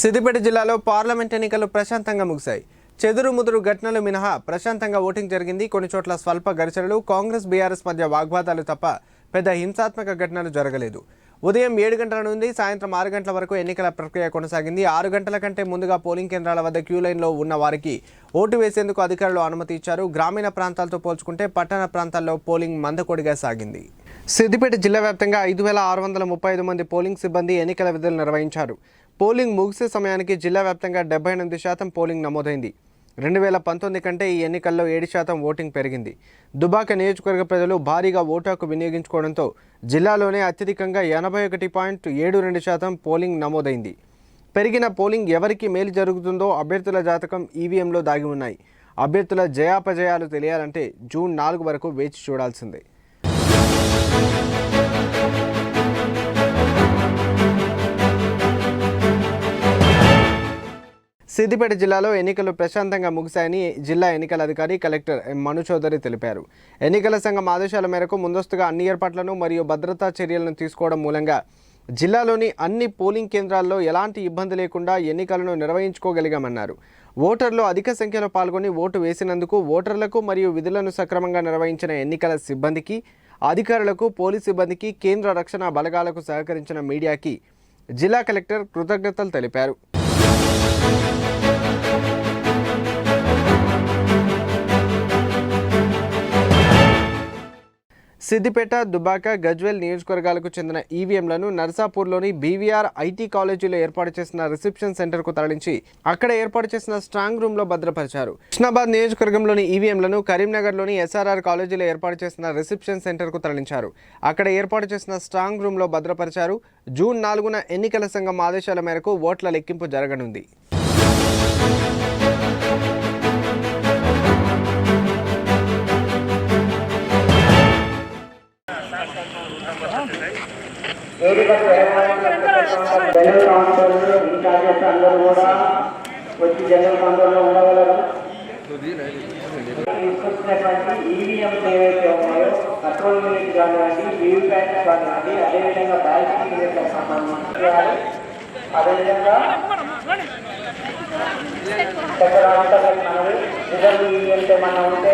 సిద్దిపేట జిల్లాలో పార్లమెంట్ ఎన్నికలు ప్రశాంతంగా ముగిశాయి. చెదురు ముదురు ఘటనలు మినహా ప్రశాంతంగా ఓటింగ్ జరిగింది. కొన్ని చోట్ల స్వల్ప ఘర్షణలు కాంగ్రెస్ బీఆర్ఎస్ మధ్య వాగ్వాదాలు తప్ప పెద్ద హింసాత్మక ఘటనలు జరగలేదు. ఉదయం ఏడు గంటల నుండి సాయంత్రం ఆరు గంటల వరకు ఎన్నికల ప్రక్రియ కొనసాగింది. ఆరు గంటల కంటే ముందుగా పోలింగ్ కేంద్రాల వద్ద క్యూ లైన్లో ఉన్న వారికి ఓటు వేసేందుకు అధికారులు అనుమతి ఇచ్చారు. గ్రామీణ ప్రాంతాలతో పోల్చుకుంటే పట్టణ ప్రాంతాల్లో పోలింగ్ మందకొడిగా సాగింది. సిద్దిపేట జిల్లా వ్యాప్తంగా ఐదు వేల ఆరు వందల ముప్పై ఐదు మంది పోలింగ్ సిబ్బంది ఎన్నికల విధులు నిర్వహించారు. పోలింగ్ ముగిసే సమయానికి జిల్లా వ్యాప్తంగా డెబ్బై ఎనిమిది శాతం పోలింగ్ నమోదైంది. రెండు వేల పంతొమ్మిది కంటే ఈ ఎన్నికల్లో ఏడు శాతం ఓటింగ్ పెరిగింది. దుబాక నియోజకవర్గ ప్రజలు భారీగా ఓటాకు వినియోగించుకోవడంతో జిల్లాలోనే అత్యధికంగా ఎనభై ఒకటి పాయింట్ ఏడు రెండు శాతం పోలింగ్ నమోదైంది. పెరిగిన పోలింగ్ ఎవరికి మేలు జరుగుతుందో అభ్యర్థుల జాతకం ఈవీఎంలో దాగి ఉన్నాయి. అభ్యర్థుల జయాపజయాలు తెలియాలంటే జూన్ నాలుగు వరకు వేచి చూడాల్సిందే. సిద్దిపేట జిల్లాలో ఎన్నికలు ప్రశాంతంగా ముగిశాయని జిల్లా ఎన్నికల అధికారి కలెక్టర్ ఎం మను చౌదరి తెలిపారు. ఎన్నికల సంఘం ఆదేశాల మేరకు ముందస్తుగా అన్ని ఏర్పాట్లను మరియు భద్రతా చర్యలను తీసుకోవడం మూలంగా జిల్లాలోని అన్ని పోలింగ్ కేంద్రాల్లో ఎలాంటి ఇబ్బంది లేకుండా ఎన్నికలను నిర్వహించుకోగలిగామన్నారు. ఓటర్లు అధిక సంఖ్యలో పాల్గొని ఓటు వేసినందుకు ఓటర్లకు మరియు విధులను సక్రమంగా నిర్వహించిన ఎన్నికల సిబ్బందికి అధికారులకు పోలీస్ సిబ్బందికి కేంద్ర రక్షణ బలగాలకు సహకరించిన మీడియాకి జిల్లా కలెక్టర్ కృతజ్ఞతలు తెలిపారు. సిద్దిపేట దుబాక గజ్వెల్ నియోజకవర్గాలకు చెందిన ఈవీఎంలను నర్సాపూర్లోని బీవీఆర్ ఐటీ కాలేజీలో ఏర్పాటు చేసిన రిసెప్షన్ సెంటర్కు తరలించి అక్కడ ఏర్పాటు చేసిన స్ట్రాంగ్ రూమ్లో భద్రపరిచారు. కృష్ణాబాద్ నియోజకవర్గంలోని ఈవీఎంలను కరీంనగర్లోని ఎస్ఆర్ఆర్ కాలేజీలో ఏర్పాటు చేసిన రిసెప్షన్ సెంటర్కు తరలించారు. అక్కడ ఏర్పాటు చేసిన స్ట్రాంగ్ రూమ్లో భద్రపరిచారు. జూన్ నాలుగున ఎన్నికల సంఘం ఆదేశాల మేరకు ఓట్ల లెక్కింపు జరగనుంది. జనరల్ కౌన్సిలర్లు ఇన్ఛార్జెస్ అందరూ కూడా వచ్చి జనరల్ కౌన్సిలర్లో ఉండగలరు తీసుకొచ్చినటువంటి ఈవీఎంస్ ఏవైతే ఉన్నాయో కంట్రోల్ యూనిట్ కానివ్వండి వీవీప్యాట్ కానివ్వండి అదేవిధంగా బ్యాలెన్స్ యూనిట్లకు సంబంధించి అదేవిధంగా దగ్గర మనవి రిజర్వ్ ఈవీఎంస్ ఏమన్నా ఉంటే